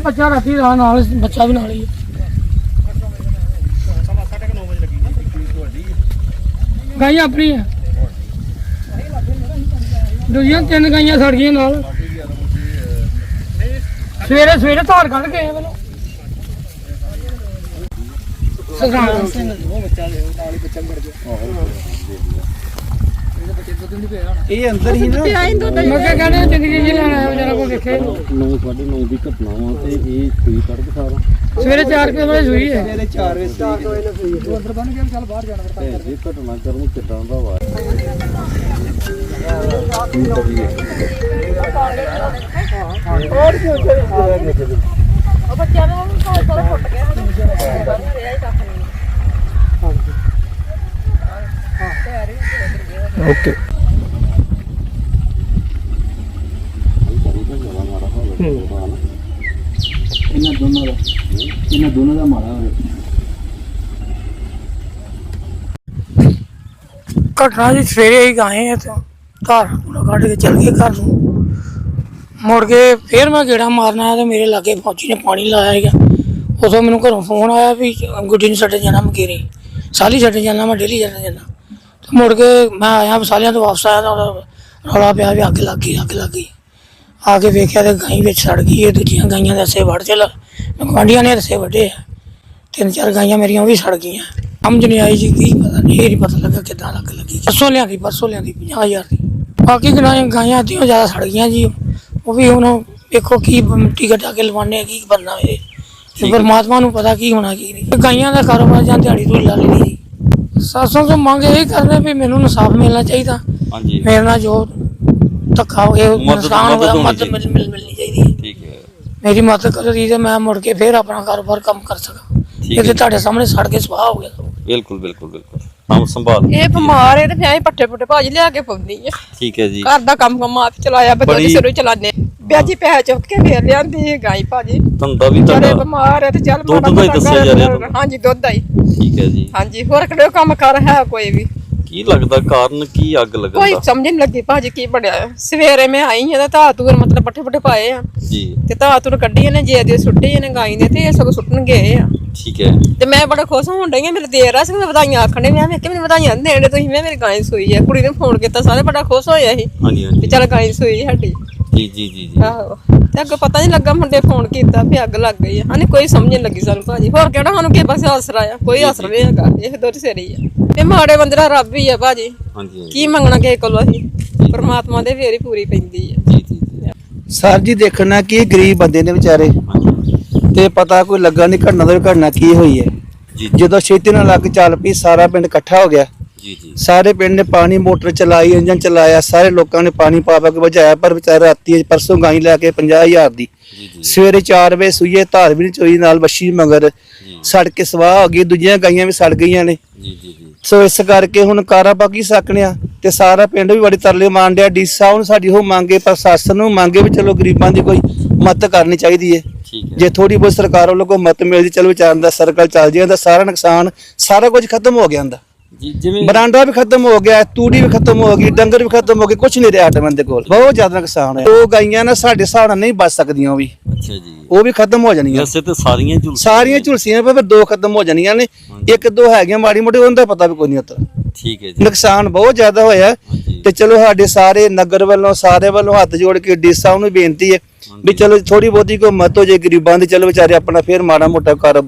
ਬੱਚਾ ਰਾਤੀ ਦਾ ਨਾਲ, ਬੱਚਾ ਵੀ ਨਾਲ ਹੀ ਹੈ ਗਾਈ ਆਪਣੀ ਹੈ ਦੂਜੀਆਂ ਤਿੰਨ ਗਾਈਆਂ ਸੜ ਗਈਆਂ ਨਾਲ। ਸਵੇਰੇ ਸਵੇਰੇ ਧਾਰ ਕੱਢ ਕੇ ਆਏ ਮੈਨੂੰ। ਸਗਰਾਮ ਸਿੰਘ ਇਹ ਅੰਦਰ ਹੀ ਨਾ। ਮੈਂ ਕਿਹਾ ਕਹਿੰਦੇ ਜ਼ਿੰਦਗੀ ਜੀ ਲੈਣ ਆਇਆ ਵਿਚਾਰਾ ਕੋਈ ਵੇਖੇ ਨੀ। 9:30 ਦੀ ਘਟਨਾ ਵਾ ਤੇ ਇਹ ਸੂਈ ਕੱਢ ਸਾਰਾ? ਸਵੇਰੇ 4 ਵਜੇ ਸੂਈ ਹੈ। ਜਿਹੜੇ 4 ਵਜੇ ਤੂੰ ਅੰਦਰ ਬਣ ਗਿਆ ਚੱਲ ਬਾਹਰ ਜਾਣਾ ਤੇ ਇਹ ਘਟਨਾ ਕਰਨ ਕਿਦਾਂ ਦਾ ਵਾ? ਓਕੇ। ਇਹਨਾਂ ਦੋਨਾਂ ਦਾ ਇਹਨਾਂ ਦੋਨਾਂ ਦਾ ਮਾਰਾ ਹੋਇਆ ਘਟਨਾ ਜੀ ਸਵੇਰੇ ਹੀ ਗਾਏ ਆ ਤੇ ਧਾਰ ਪੂਰਾ ਕੱਢ ਕੇ ਚਲ ਗਏ ਘਰ ਨੂੰ। ਮੁੜ ਕੇ ਫੇਰ ਮੈਂ ਗੇੜਾ ਮਾਰਨਾ ਆਇਆ ਤੇ ਮੇਰੇ ਲਾਗੇ ਫੌਜੀ ਨੇ ਪਾਣੀ ਲਾਇਆ ਹੈਗਾ ਉਦੋਂ ਮੈਨੂੰ ਘਰੋਂ ਫੋਨ ਆਇਆ ਵੀ ਗੁੱਡੀ ਨੂੰ ਛੱਡਣ ਜਾਣਾ ਮਕੇਰੀ। ਸਾਲੀ ਛੱਡਣ ਜਾਣਾ, ਮੈਂ ਡੇਲੀ ਛੱਡਣ ਜਾਣਾ। ਤੇ ਮੁੜ ਕੇ ਮੈਂ ਆਇਆ, ਸਾਲਿਆਂ ਤੋਂ ਵਾਪਸ ਆਇਆ ਤਾਂ ਉਹਦਾ ਰੌਲਾ ਪਿਆ ਵੀ ਅੱਗ ਲੱਗ ਗਈ, ਅੱਗ ਲੱਗ ਗਈ। ਆ ਕੇ ਵੇਖਿਆ ਤੇ ਗਾਈ ਵਿੱਚ ਸੜ ਗਈ ਇਹ ਦੂਜੀਆਂ ਗਾਈਆਂ ਦੇ ਰਸੇ ਵੜ ਚਲ। ਗਵਾਂਡੀਆਂ ਨੇ ਰਸੇ ਵੱਡੇ ਆ। ਤਿੰਨ ਚਾਰ ਗਾਈਆਂ ਮੇਰੀਆਂ ਉਹ ਵੀ ਸੜ ਗਈਆਂ। ਸਮਝ ਨਹੀਂ ਆਈ ਜੀ ਕੀ ਪਤਾ ਨਹੀਂ ਇਹ ਪਤਾ ਲੱਗਾ ਕਿੱਦਾਂ ਲੱਗ ਲੱਗੀ। ਪਰਸੋਂ ਲਿਆਂਦੀ ਪਰਸੋਂ ਲਿਆਂਦੀ 50000 ਦੀ। ਬਾਕੀ ਗਾਈਆਂ ਗਾਈਆਂ ਅੱਧੀਆਂ ਜ਼ਿਆਦਾ ਸੜ ਗਈਆਂ ਜੀ। ਉਹ ਵੀ ਹੁਣ ਵੇਖੋ ਕੀ ਮਿੱਟੀ ਘਟਾ ਕੇ ਲਵਾਣੇ ਕੀ ਬਣਨਾ ਇਹ। ਤੇ ਪਰਮਾਤਮਾ ਨੂੰ ਪਤਾ ਕੀ ਹੋਣਾ ਕੀ ਨਹੀਂ। ਗਾਈਆਂ ਦਾ ਕਾਰੋਬਾਰ ਜਾਂ ਦਿਹਾੜੀ ਤੋਂ ਲਾ ਲਈ ਸਾਸੋਂ ਤੋਂ ਮੰਗ ਇਹ ਕਰਦੇ ਵੀ ਮੈਨੂੰ ਇਨਸਾਫ ਮਿਲਣਾ ਚਾਹੀਦਾ। ਹਾਂਜੀ। ਮੇਰੇ ਨਾਲ ਜੋ ਧੱਕਾ ਹੋ ਗਿਆ ਮਦਦ- ਨੁਕਸਾਨ ਮਦਦ ਹੋਇਆ ਹੋਣੀ ਮਦਦ ਮਿਲ ਮਿਲ- ਮਿਲਣੀ ਚਾਹੀਦੀ ਹੈ। ਠੀਕ ਹੈ। ਮੇਰੀ ਮਦਦ ਕਰੋ ਜੀ ਤੇ ਮੈਂ ਮੁੜ ਕੇ ਫੇਰ ਆਪਣਾ ਕਾਰੋਬਾਰ ਕੰਮ ਕਰ ਸਕਾਂ। ਠੀਕ ਇਹ ਤੇ ਹੈ। ਤੁਹਾਡੇ ਸਾਹਮਣੇ ਸੜ ਕੇ ਸਵਾਹ ਹੋ ਗਿਆ ਬਿਲਕੁਲ ਬਿਲਕੁਲ ਬਿਲਕੁਲ। ਨਾਮ ਸੰਭਾਲ। ਇਹ ਬਿਮਾਰ ਹੈ ਤੇ ਫਿਰ ਅਸੀਂ ਪੱਠੇ ਪੁੱਠੇ ਭਾਜੀ ਲਿਆ ਕੇ ਪਾਉਂਦੀ ਆ ਠੀਕ ਹੈ ਜੀ। ਘਰ ਦਾ ਕੰਮ ਕੰਮ ਆਪ ਚਲਾਇਆ ਬੱਚੇ ਬੜੀ- ਦੇ ਸਿਰੋਂ ਚਲਾਨੇ ਵਿਆਜੀ ਪੈਸੇ ਚੁੱਕ ਕੇ ਫੇਰ ਲਿਆਂਦੀ ਹੈ ਗਾਈ ਭਾਜੀ ਧੰਦਾ ਵੀ ਜਿਹੜੇ ਤੁਹਾਡਾ ਬਿਮਾਰ ਹੈ ਤੇ ਚੱਲ ਦੁੱਧ ਮਾੜਾ ਦਾ ਹੀ ਮੋਟਾ ਦੱਸਿਆ ਜਾ ਰਿਹਾ ਘਰ- ਤੁਹਾਨੂੰ। ਹਾਂਜੀ ਦੁੱਧ ਦਾ ਹੀ। ਠੀਕ ਹੈ ਜੀ। ਹਾਂਜੀ ਹੋਰ ਕਿਹੜੇ ਕੰਮ ਕਰ ਹੈ ਕੋਈ ਵੀ? ਕੀ ਲੱਗਦਾ ਕਾਰਨ ਕੀ ਅੱਗ ਲੱਗਣ ਕੋਈ ਸਮਝ ਨਹੀਂ ਲੱਗੀ ਭਾਜੀ ਕੀ ਬਣਿਆ। ਹੈ। ਸਵੇਰੇ ਮੈਂ ਆਈ ਹਾਂ ਤਾਂ ਧਾਤੂਰ ਮਤਲਬ ਪੱਠੇ ਪੁੱਠੇ ਪਾਏ ਆ। ਜੀ। ਤੇ ਧਾਤੂਰ ਕੱਢੀ ਇਹਨੇ ਜੇ ਦੇ ਸੁੱਟੇ ਇਹਨੇ ਗਾਈ ਦੇ ਤੇ ਇਹ ਸਗੋਂ ਸੁੱਟਣ ਗਏ ਆ। ਠੀਕ ਹੈ। ਤੇ ਮੈਂ ਬੜਾ ਖੁਸ਼ ਹੋਣ ਡਈ ਆ ਮੇਰੇ ਦੇਰ ਆ ਸੀ ਮੈਂ ਵਧਾਈਆਂ ਆਖਣ ਮੈਂ ਕੇ ਮੈਨੂੰ ਵਧਾਈਆਂ ਨੀ ਦੇਣ ਤੁਸੀਂ ਮੈਂ ਮੇਰੀ ਗਾਈ ਸੂਈ ਆ ਕੁੜੀ ਨੇ ਫੋਨ ਕੀਤਾ ਸਾਰੇ ਬੜਾ ਖੁਸ਼ ਹੋਇਆ ਸੀ। ਹਾਂਜੀ ਹਾਂਜੀ। ਚੱਲ ਗਾਈ ਸੂਈ ਸਾਡੀ। ਜੀ ਜੀ ਜੀ ਜੀ। ਆਹੋ। ਤੇ ਅੱਗੇ ਪਤਾ ਨਹੀਂ ਲੱਗਾ ਮੁੰਡੇ ਫੋਨ ਕੀਤਾ ਵੀ ਅੱਗ ਲੱਗ ਗਈ ਆ। ਹਾਨੇ ਕੋਈ ਸਮਝ ਨਹੀਂ ਲੱਗੀ ਸਾਨੂੰ ਭਾਜੀ। ਹੋਰ ਕਿਹੜਾ ਸਾਨੂੰ ਕਿਸੇ ਪਾਸੇ ਆਸਰਾ ਆ ਕੋਈ ਆਸਰਾ ਨਹੀਂ ਹੈਗਾ ਇਹ ਦੋ ਸਿਰੇ ਹੀ ਆ। ਤੇ ਮਾੜੇ ਬੰਦੇ ਦਾ ਰੱਬ ਹੀ ਆ ਭਾਜੀ। ਹਾਂਜੀ ਕੀ ਮੰਗਣਾ ਕਿਸੇ ਕੋਲੋਂ ਅਸੀਂ? ਪਰਮਾਤਮਾ ਦੇ ਫੇਰ ਹੀ ਪੂਰੀ ਪੈਂਦੀ ਆ। ਜੀ ਜੀ ਜੀ। ਸਰ ਜੀ ਦੇਖਣਾ ਕਿ ਇਹ ਗਰੀਬ ਬੰਦੇ ਨੇ ਵਿਚਾਰੇ। ਤੇ ਪਤਾ ਕੋਈ ਲੱਗਾ ਨਹੀਂ ਘਟਨਾ ਦਾ ਘਟਨਾ ਕੀ ਹੋਈ ਹੈ। ਜਦੋਂ ਛੇਤੀ ਨਾਲ ਲੱਗ ਚੱਲ ਪਈ ਸਾਰਾ ਪਿੰਡ ਇਕੱਠਾ ਹੋ ਗਿਆ। ਜੀ ਜੀ। ਸਾਰੇ ਪਿੰਡ ਨੇ ਪਾਣੀ ਮੋਟਰ ਚਲਾਈ ਇੰਜਨ ਚਲਾਇਆ ਸਾਰੇ ਲੋਕਾਂ ਨੇ ਪਾਣੀ ਪਾ ਪਾ ਕੇ ਬੁਝਾਇਆ ਪਰ ਵਿਚਾਰੇ ਰਾਤੀ ਪਰਸੋਂ ਗਾਈ ਲੈ ਕੇ 50000 ਦੀ। ਜੀ ਜੀ। ਸਵੇਰੇ 4 ਵਜੇ ਸੂਈਏ ਧਾਰ ਵੀ ਨੀ ਚੋਈ ਨਾਲ ਵੱਛੀ ਮਗਰ। ਜੀ। ਸੜ ਕੇ ਸਵਾਹ ਹੋ ਗਈ ਦੂਜੀਆਂ ਗਾਈਆਂ ਵੀ ਸੜ ਗਈਆਂ ਨੇ। ਜੀ ਜੀ ਜੀ। ਸੋ ਇਸ ਕਰਕੇ ਹੁਣ ਕਾਰਾ ਬਾਕੀ ਸਕਣਿਆ ਤੇ ਸਾਰਾ ਪਿੰਡ ਵੀ ਬੜੀ ਤਰਲੇ ਮਾਰਨ ਡਿਆ। ਡੀ ਸਾਹਿਬ ਨੂੰ ਸਾਡੀ ਉਹ ਮੰਗੇ ਪ੍ਰਸ਼ਾਸਨ ਨੂੰ ਮੰਗੇ ਵੀ ਚਲੋ ਗਰੀਬਾਂ ਦੀ ਕੋਈ ਮਦਦ ਕਰਨੀ ਚਾਹੀਦੀ ਹੈ। ਜੇ ਥੋੜੀ ਬਹੁਤ ਸਰਕਾਰ ਵੱਲੋਂ ਕੋਈ ਮਦਦ ਮਿਲਦੀ ਚਲੋ ਵਿਚਾਰਨ ਦਾ ਸਰਕਲ ਚੱਲ ਜਾਂਦਾ ਸਾਰਾ ਨੁਕਸਾਨ ਸਾਰਾ ਕੁਝ ਖਤਮ ਹੋ ਗਿਆ ਹੁੰਦਾ। ਜਿਵੇਂ ਬਰਾਂਡਾ ਵੀ ਖਤਮ ਹੋ ਗਿਆ ਤੂੜੀ ਵੀ ਖਤਮ ਹੋ ਗਈ ਡੰਗਰ ਵੀ ਖਤਮ ਹੋ ਗਏ ਕੁਝ ਨਹੀਂ ਰਿਹਾ ਸਾਡੇ ਬੰਦੇ ਕੋਲ। ਬਹੁਤ ਜ਼ਿਆਦਾ ਨੁਕਸਾਨ ਹੈ ਉਹ ਗਾਈਆਂ ਨਾ ਸਾਡੇ ਹਿਸਾਬ ਨਾਲ ਨਹੀਂ ਬਚ ਸਕਦੀਆਂ ਉਹ ਵੀ। ਅੱਛਾ ਜੀ। ਉਹ ਵੀ ਖਤਮ ਹੋ ਜਾਣੀਆਂ। ਵੈਸੇ ਤੇ ਸਾਰੀਆਂ ਝੁਲਸੀਆਂ ਸਾਰੀਆਂ ਝੁਲਸੀਆਂ ਪਰ ਦੋ ਖਤਮ ਹੋ ਜਾਣੀਆਂ ਨੇ। ਇੱਕ ਦੋ ਹੈਗੀਆਂ ਮਾੜੀ ਮੋਟੀ ਉਹਨਾਂ ਦਾ ਪਤਾ ਵੀ ਕੋਈ ਨਹੀਂ ਹੁੰਦਾ ਠੀਕ ਹੈ ਜੀ। ਨੁਕਸਾਨ ਬਹੁਤ ਜ਼ਿਆਦਾ ਹੋਇਆ। ਤੇ ਚਲੋ ਸਾਡੇ ਸਾਰੇ ਨਗਰ ਵੱਲੋਂ ਸਾਰੇ ਵੱਲੋਂ ਹੱਥ ਜੋੜ ਕੇ ਡੀ ਸਾਹਿਬ ਨੂੰ ਬੇਨਤੀ ਹੈ ਵੀ ਚਲੋ ਥੋੜੀ ਬਹੁਤੀ ਕੋਈ ਮਦਦ ਹੋ ਜੇ ਗਰੀਬਾਂ ਦੀ ਚਲੋ ਵਿਚਾਰੇ ਆਪਣਾ ਫੇਰ ਮਾੜਾ ਮੋਟਾ ਕਾਰੋਬਾਰ